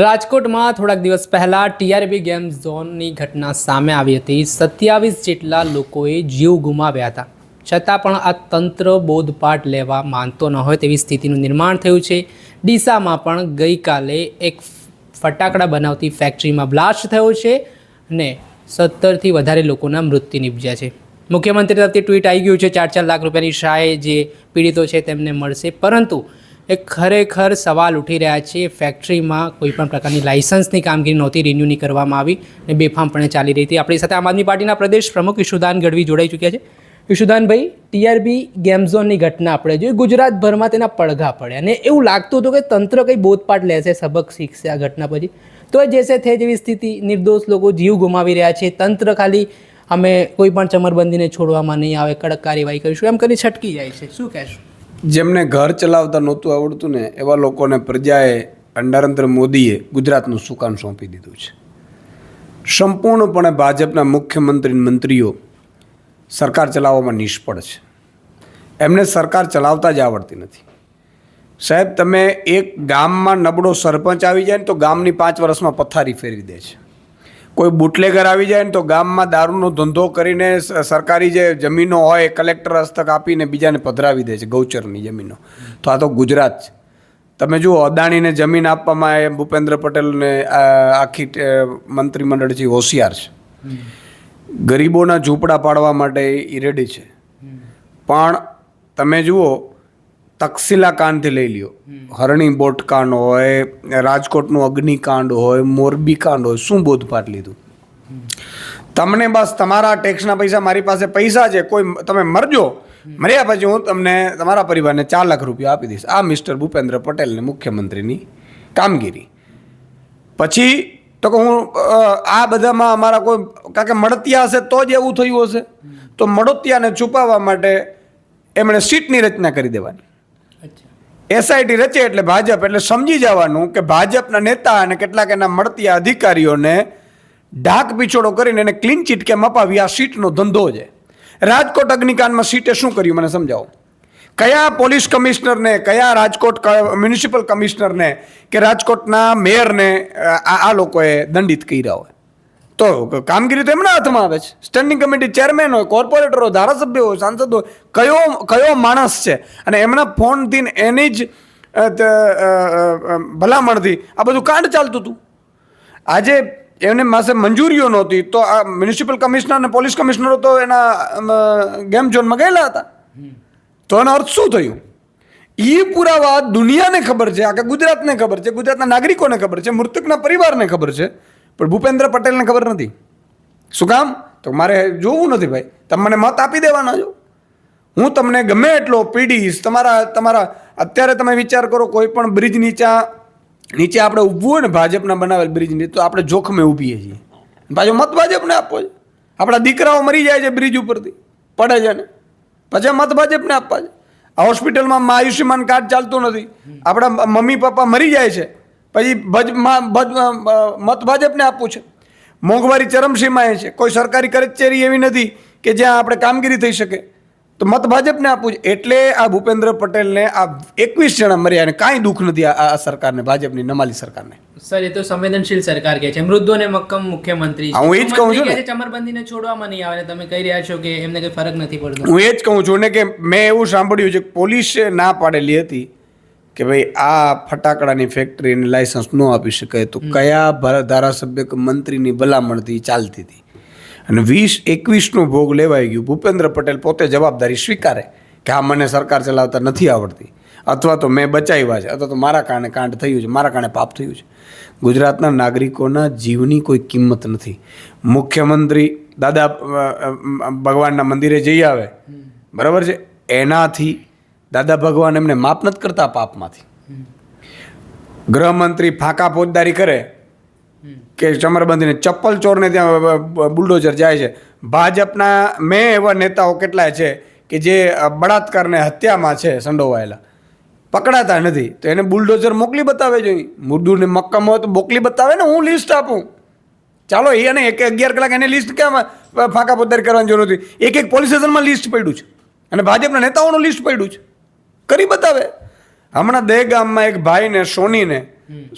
રાજકોટમાં થોડાક દિવસ પહેલાં ટીઆરબી ગેમ ઝોનની ઘટના સામે આવી હતી. સત્યાવીસ જેટલા લોકોએ જીવ ગુમાવ્યા હતા. છતાં પણ આ તંત્ર બોધપાઠ લેવા માનતો ન હોય તેવી સ્થિતિનું નિર્માણ થયું છે. ડીસામાં પણ ગઈકાલે એક ફટાકડા બનાવતી ફેક્ટરીમાં બ્લાસ્ટ થયો છે અને સત્તરથી વધારે લોકોના મૃત્યુ નિપજ્યા છે. મુખ્યમંત્રી તરફથી ટ્વીટ આવી ગયું છે, ચાર ચાર લાખ રૂપિયાની સહાય જે પીડિતો છે તેમને મળશે. પરંતુ એ ખરેખર સવાલ ઉઠી રહ્યા છે. ફેક્ટરીમાં કોઈ પણ પ્રકારની લાઇસન્સની કામગીરી નહોતી રિન્યૂની કરવામાં આવી અને બેફામપણે ચાલી રહી હતી. આપણી સાથે આમ આદમી પાર્ટીના પ્રદેશ પ્રમુખ ઈશુદાન ગઢવી જોડાઈ ચૂક્યા છે. ઈશુદાનભાઈ ટીઆરબી ગેમ ઝોનની ઘટના આપણે જોઈએ ગુજરાતભરમાં તેના પડઘા પડે અને એવું લાગતું હતું કે તંત્ર કંઈ બોધપાઠ લેશે, સબક શીખશે આ ઘટના પછી. તો જે છે થઈ જેવી સ્થિતિ, નિર્દોષ લોકો જીવ ગુમાવી રહ્યા છે. તંત્ર ખાલી અમે કોઈ પણ ચમરબંધીને છોડવામાં નહીં આવે, કડક કાર્યવાહી કરીશું. એમ કરી છટકી જાય છે. શું કહેશો? જેમને ઘર ચલાવતા નહોતું આવડતું ને, એવા લોકોને પ્રજાએ નરેન્દ્ર મોદીએ ગુજરાતનું સુકાન સોંપી દીધું છે. સંપૂર્ણપણે ભાજપના મુખ્યમંત્રી મંત્રીઓ સરકાર ચલાવવામાં નિષ્ફળ છે. એમને સરકાર ચલાવતા જ આવડતી નથી. સાહેબ, તમે એક ગામમાં નબળો સરપંચ આવી જાય ને તો ગામની પાંચ વર્ષમાં પથારી ફેરવી દે છે. કોઈ બુટલેગર આવી જાય ને તો ગામમાં દારૂનો ધંધો કરીને સરકારી જે જમીનો હોય એ કલેક્ટર હસ્તક આપીને બીજાને પધરાવી દે છે ગૌચરની જમીનો. તો આ તો ગુજરાત છે. તમે જુઓ અદાણીને જમીન આપવામાં એ ભૂપેન્દ્ર પટેલને આખી ટ- મંત્રીમંડળ છે એ હોશિયાર છે. ગરીબોના ઝૂંપડા પાડવા માટે એ રેડી છે. પણ તમે જુઓ તક્ષશિલા કાંડથી લઈ લ્યો. હરણી બોટ કાંડ હોય રાજકોટનું અગ્નિકાંડ હોય મોરબી કાંડ હોય શું બોધપાઠ લીધું? તમને બસ તમારા ટેક્સના પૈસા મારી પાસે પૈસા છે કોઈ તમે મરજો. મર્યા પછી હું તમને તમારા પરિવારને ચાર લાખ રૂપિયા આપી દઈશ. આ મિસ્ટર ભૂપેન્દ્ર પટેલને મુખ્યમંત્રીની કામગીરી. પછી તો કે હું આ બધામાં અમારા કોઈ કારણ કે મળતિયા હશે તો જ એવું થયું હશે. તો મળતિયાને છુપાવવા માટે એમણે સીટની રચના કરી દેવાની. એસઆઈટી રચે એટલે ભાજપ, એટલે સમજી જવાનું કે ભાજપના નેતા અને કેટલાક એના મળતી અધિકારીઓને ઢાક પીછોડો કરીને એને ક્લીન ચીટ કેમ અપાવી? આ સીટનો ધંધો છે. રાજકોટ અગ્નિકાંડમાં સીટે શું કર્યું? મને સમજાવો. કયા પોલીસ કમિશનરને, કયા રાજકોટ મ્યુનિસિપલ કમિશનરને કે રાજકોટના મેયરને આ લોકોએ દંડિત કર્યા હોય? તો કામગીરી તો એમના હાથમાં આવે છે. સ્ટેન્ડિંગ કમિટી ચેરમેન હોય કોર્પોરેટર હોય, ધારાસભ્ય હોય, સાંસદ હોય, કયો કયો માણસ છે? અને એમના ફોનથી એની જ ભલામણથી આ બધું કાંડ ચાલતું હતું. આજે એમને પાસે મંજૂરીઓ નહોતી, તો આ મ્યુનિસિપલ કમિશનર અને પોલીસ કમિશનરો તો એના ગેમ ઝોનમાં ગયેલા હતા. તો એનો અર્થ શું થયું? એ પુરાવા દુનિયાને ખબર છે, આખા ગુજરાતને ખબર છે, ગુજરાતના નાગરિકોને ખબર છે, મૃતકના પરિવારને ખબર છે. પણ ભૂપેન્દ્ર પટેલને ખબર નથી. શું કામ? તો મારે જોવું નથી ભાઈ. તમે મને મત આપી દેવાના છો. હું તમને ગમે એટલો પીડીશ, તમારા તમારા, અત્યારે તમે વિચાર કરો કોઈ પણ બ્રિજ નીચા નીચે આપણે ઊભું હોય ને, ભાજપના બનાવેલ બ્રિજ નીચે તો આપણે જોખમે ઊભીએ છીએ. પાછો મત ભાજપને આપવો છે. આપણા દીકરાઓ મરી જાય છે બ્રિજ ઉપરથી. પડે છે ને. પછી મત ભાજપને આપવા છે. આ હોસ્પિટલમાં આયુષ્યમાન કાર્ડ ચાલતું નથી. આપણા મમ્મી પપ્પા મરી જાય છે. પછી ભજ મત ભાજપને આપવું છે. મોંઘવારી ચરમસીમાએ છે. કોઈ સરકારી કચેરી એવી નથી કે જ્યાં આપણે કામગીરી થઈ શકે. તો મત ભાજપને આપવું છે. એટલે આ ભૂપેન્દ્ર પટેલને આ એકવીસ જણા મર્યા અને કાંઈ દુઃખ નથી આ સરકારને ભાજપની નમાલી સરકારને. સર એ તો સંવેદનશીલ સરકાર કે છે. મૃદુ અને મક્કમ મુખ્યમંત્રી હું એ જ કહું છું ચમરબંધીને છોડવામાં નહીં આવે તમે કહી રહ્યા છો કે એમને કઈ ફરક નથી પડતો. હું એ જ કહું છું ને કે મેં એવું સાંભળ્યું છે કે પોલીસે ના પાડેલી હતી. કે ભાઈ આ ફટાકડાની ફેક્ટરીને લાયસન્સ ન આપી શકાય તો કયા ધારાસભ્ય કે મંત્રીની ભલામણથી ચાલતી હતી? અને વીસ એકવીસનો ભોગ લેવાઈ ગયું. ભૂપેન્દ્ર પટેલ પોતે જવાબદારી સ્વીકારે કે આ મને સરકાર ચલાવતા નથી આવડતી. અથવા તો મેં બચાવ્યા છે અથવા તો મારા કારણે કાંડ થયું છે મારા કારણે પાપ થયું છે. ગુજરાતના નાગરિકોના જીવની કોઈ કિંમત નથી. મુખ્યમંત્રી દાદા ભગવાનના મંદિરે જઈ આવે. બરાબર છે? એનાથી દાદા ભગવાન એમને માફ નથી કરતા પાપમાંથી. ગૃહમંત્રી ફાંકા ફોજદારી કરે કે ચમરબંધીને ચપ્પલ ચોરને ત્યાં બુલડોઝર જાય છે. ભાજપના મેં એવા નેતાઓ કેટલાય છે કે જે બળાત્કારને હત્યામાં છે સંડોવાયેલા. પકડાતા નથી. તો એને બુલડોઝર મોકલી બતાવે જોઈએ મુર્દુને મક્કમ હોય તો મોકલી બતાવે ને, હું લિસ્ટ આપું. ચાલો, એ અને એક અગિયાર કલાક એને લિસ્ટ કેમ ફાંકા પોતારી કરવાની જરૂર નથી એક એક પોલીસ સ્ટેશનમાં લિસ્ટ પડ્યું છે. અને ભાજપના નેતાઓનું લિસ્ટ પડ્યું છે. કરી બતાવે. હમણાં દહેગામમાં એક ભાઈને સોનીને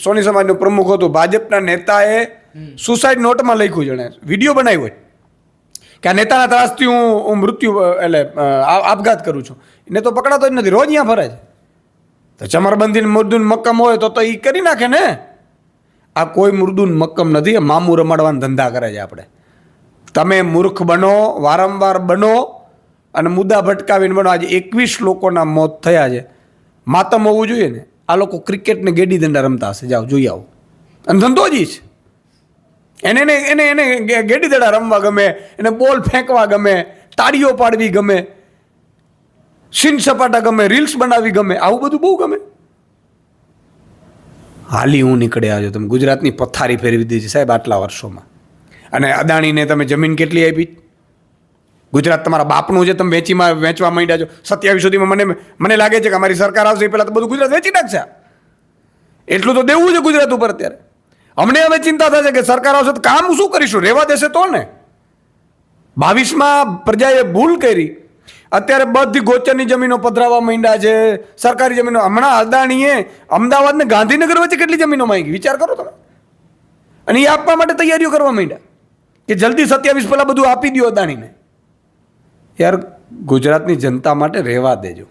સોની સમાજનો પ્રમુખ હતો. ભાજપના નેતાએ સુસાઇડ નોટમાં લખ્યું જણે વીડિયો બનાવ્યો હોય. કે આ નેતાના ત્રાસથી હું હું મૃત્યુ એટલે આ- આપઘાત કરું છું. એને તો પકડાતો જ નથી. રોજ અહીંયા ફરે છે. તો ચમરબંધીને મૃદુન મક્કમ હોય તો તો એ કરી નાખે ને. આ કોઈ મુર્દુન મક્કમ નથી. મામું રમાડવાના ધંધા કરે છે આપણે. તમે મૂર્ખ બનો વારંવાર બનો અને મુદ્દા ભટકાવીને બનો. આજે એકવીસ લોકોના મોત થયા છે. માતમ હોવું જોઈએ ને? આ લોકો ક્રિકેટને ગેડી દંડા રમતા હશે. જાઓ, જોઈ આવો. અને ધંધો જ છે. એને એને એને એને ગેડી દડા રમવા ગમે, એને બોલ ફેંકવા ગમે, તાળીઓ પાડવી ગમે, સીન સપાટા ગમે, રીલ્સ બનાવવી ગમે, આવું બધું બહુ ગમે. હાલી હું નીકળે છો તમે. ગુજરાતની પથારી ફેરવી દીધી સાહેબ આટલા વર્ષોમાં. અને અદાણીને તમે જમીન કેટલી આપી? ગુજરાત તમારા બાપનું છે તમે વેચીમાં વેચવા માંડ્યા છો, સત્યાવીસ સુધીમાં મને મને લાગે છે કે અમારી સરકાર આવશે એ પહેલાં તો બધું ગુજરાત વેચી નાખશે. એટલું તો દેવું છે ગુજરાત ઉપર અત્યારે. અમને હવે ચિંતા થશે કે સરકાર આવશે તો કામ શું કરીશું? રહેવા દેશે તો ને? બાવીસમાં પ્રજાએ ભૂલ કરી. અત્યારે બધી ગોચરની જમીનો પધરાવા માંડ્યા છે. સરકારી જમીનો. હમણાં અદાણીએ અમદાવાદ ને ગાંધીનગર વચ્ચે કેટલી જમીનો માંગી? વિચાર કરો તમે. અને એ આપવા માટે તૈયારીઓ કરવા માંડ્યા. કે જલ્દી સત્યાવીસ પહેલાં બધું આપી દો અદાણીને. યાર ગુજરાતની જનતા માટે રહેવા દેજો.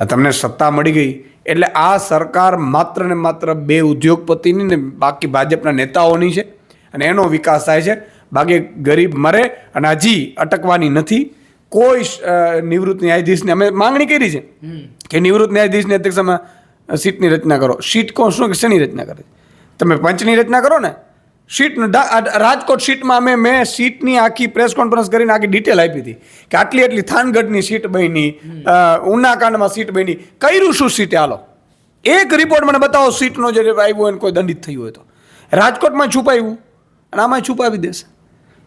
આ તમને સત્તા મળી ગઈ. એટલે આ સરકાર માત્ર ને માત્ર બે ઉદ્યોગપતિની ને બાકી ભાજપના નેતાઓની છે અને એનો વિકાસ થાય છે. બાકી ગરીબ મરે અને હજી અટકવાની નથી. કોઈ નિવૃત્ત ન્યાયાધીશને અમે માંગણી કરી છે કે નિવૃત્ત ન્યાયાધીશની અધ્યક્ષમાં સીટની રચના કરો. સીટ કોણ શું શેની રચના કરે તમે પંચની રચના કરો ને સીટનું રાજકોટ સીટમાં અમે મેં સીટની આખી પ્રેસ કોન્ફરન્સ કરીને આખી ડિટેલ આપી હતી કે આટલી આટલી થાનગઢની સીટ બની ઉનાકાંડમાં સીટ બની. કર્યું શું સીટે હાલો. એક રિપોર્ટ મને બતાવો સીટનો જે આવ્યો હોય કોઈ દંડિત થયું હોય તો. રાજકોટમાં છુપાવ્યું અને આમાં છુપાવી દેશે.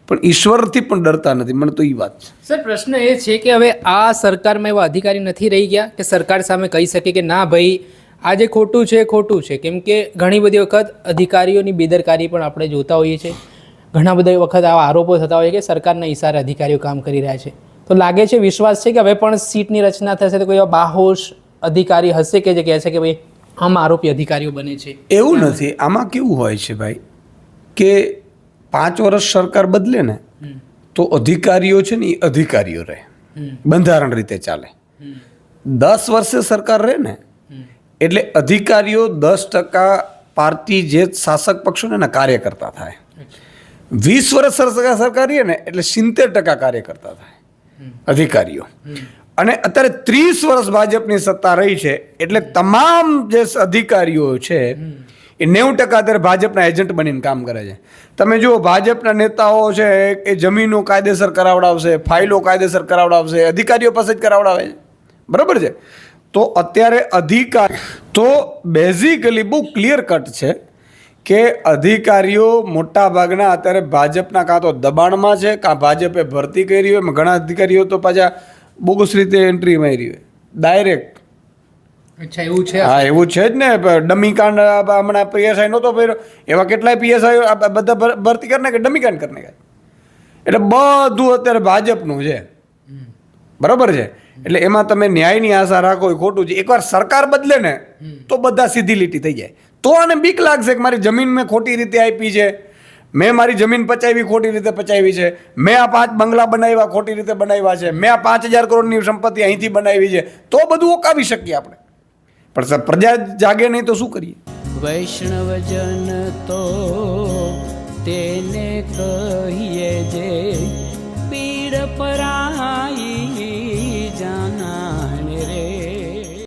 પણ ઈશ્વરથી પણ ડરતા નથી. મને તો એ વાત છે. સર, પ્રશ્ન એ છે કે હવે આ સરકારમાં એવા અધિકારી નથી રહી ગયા કે સરકાર સામે કહી શકે કે ના ભાઈ આ જે ખોટું છે ખોટું છે. કેમ કે ઘણી બધી વખત અધિકારીઓની બેદરકારી પણ આપણે જોતા હોઈએ છીએ. ઘણા બધા વખત આવા આરોપો થતા હોય કે સરકારના ઇશારે અધિકારીઓ કામ કરી રહ્યા છે. તો લાગે છે વિશ્વાસ છે કે હવે પણ સીટની રચના થશે તો કોઈ એવા બાહોશ અધિકારી હશે કે જે કહેશે કે ભાઈ આમ આરોપી અધિકારીઓ બને છે? એવું નથી. આમાં કેવું હોય છે ભાઈ કે પાંચ વર્ષ સરકાર બદલે ને તો અધિકારીઓ છે ને એ અધિકારીઓ રહે. બંધારણ રીતે ચાલે. દસ વર્ષે સરકાર રહે ને એટલે અધિકારીઓ દસ ટકા પાર્ટી જે શાસક પક્ષોને એના કાર્યકર્તા થાય. વીસ વર્ષ સરકાર સરકાર રહીએ ને એટલે સિત્તેર ટકા કાર્યકર્તા થાય અધિકારીઓ. અને અત્યારે ત્રીસ વર્ષ ભાજપની સત્તા રહી છે એટલે તમામ જે અધિકારીઓ છે એ નેવું ટકા અત્યારે ભાજપના એજન્ટ બનીને કામ કરે છે. તમે જુઓ ભાજપના નેતાઓ છે એ જમીનો કાયદેસર કરાવડાવશે ફાઇલો કાયદેસર કરાવડાવશે અધિકારીઓ પાસે જ કરાવડાવે છે. બરાબર છે? તો અત્યારે અધિકાર તો બેઝિકલી બહુ ક્લિયર કટ છે કે અધિકારીઓ મોટાભાગના અત્યારે ભાજપના કાં તો દબાણમાં છે કાં ભાજપે ભરતી કરી હોય ઘણા અધિકારીઓ તો પાછા બોગસ રીતે એન્ટ્રી મારી હોય. ડાયરેક્ટ અચ્છા એવું છે? હા એવું છે જ ને ડમી કાંડ આ હમણાં પીએસઆઈ નહોતો પહેર્યો એવા કેટલાય પીએસઆઈ બધા ભરતી કરીને કે ડમી કાંડ કરી એટલે બધું અત્યારે ભાજપનું છે. બરોબર છે? એટલે એમાં તમે ન્યાયની આશા રાખો એ ખોટું છે. એકવાર સરકાર બદલે ને તો બધા સીધી લીટી થઈ જાય. તો આને બીક લાગશે કે મારી જમીન મેં ખોટી રીતે આપી છે. મેં મારી જમીન પચાવી ખોટી રીતે પચાવી છે. મેં આ પાંચ બંગલા બનાવ્યા ખોટી રીતે બનાવ્યા છે. મેં આ પાંચ હજાર કરોડની સંપત્તિ અહીંથી બનાવી છે. તો બધું ઓકાવી શકીએ આપણે. પણ પ્રજા જાગે નહીં તો શું કરીએ? વૈષ્ણવજન તો તેને કહીએ જે પીડ પરા